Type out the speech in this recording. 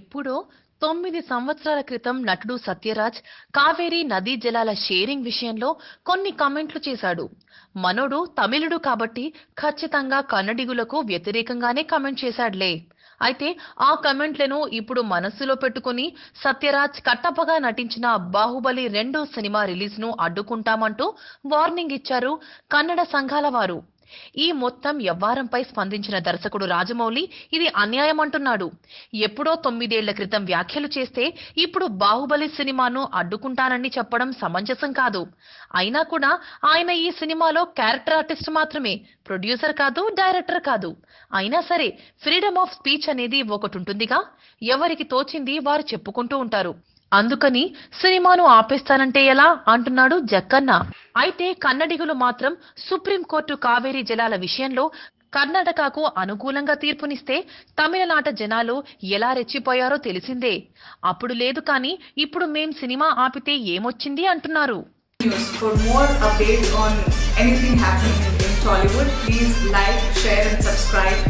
ఎప్పుడో తొమ్మిది సంవత్సరాల క్రితం నటుడు సత్యరాజ్ కావేరీ నదీ జలాల షేరింగ్ విషయంలో కొన్ని కామెంట్లు చేశాడు. మనోడు తమిళుడు కాబట్టి ఖచ్చితంగా కన్నడిగులకు వ్యతిరేకంగానే కామెంట్ చేశాడులే. అయితే ఆ కమెంట్లను ఇప్పుడు మనస్సులో పెట్టుకుని సత్యరాజ్ కట్టప్పగా నటించిన బాహుబలి రెండో సినిమా రిలీజ్ను అడ్డుకుంటామంటూ వార్నింగ్ ఇచ్చారు కన్నడ సంఘాల వారు. ఈ మొత్తం వ్యవహారంపై స్పందించిన దర్శకుడు రాజమౌళి ఇది అన్యాయం అంటున్నాడు ఎప్పుడో తొమ్మిదేళ్ళ క్రితం వ్యాఖ్యలు చేస్తే ఇప్పుడు బాహుబలి సినిమాను అడ్డుకుంటానని చెప్పడం సమంజసం కాదు. అయినా కూడా ఆయన ఈ సినిమాలో క్యారెక్టర్ ఆర్టిస్ట్ మాత్రమే ప్రొడ్యూసర్ కాదు డైరెక్టర్ కాదు. అయినా సరే ఫ్రీడమ్ ఆఫ్ స్పీచ్ అనేది ఒకటి ఉంటుందిగా ఎవరికి తోచింది వారు చెప్పుకుంటూ ఉంటారు. అందుకని సినిమాను ఆపేస్తానంటే ఎలా? అంటున్నాడు జక్కన్న. అయితే కన్నడిగులు మాత్రం సుప్రీంకోర్టు కావేరీ జలాల విషయంలో కర్ణాటకకు అనుకూలంగా తీర్పునిస్తే తమిళనాట జనాలు ఎలా రెచ్చిపోయారో తెలిసిందే అప్పుడు లేదు కానీ ఇప్పుడు మేం సినిమా ఆపితే ఏమొచ్చింది అంటున్నారు news. For more updates on anything happening in Tollywood, please like, share, and subscribe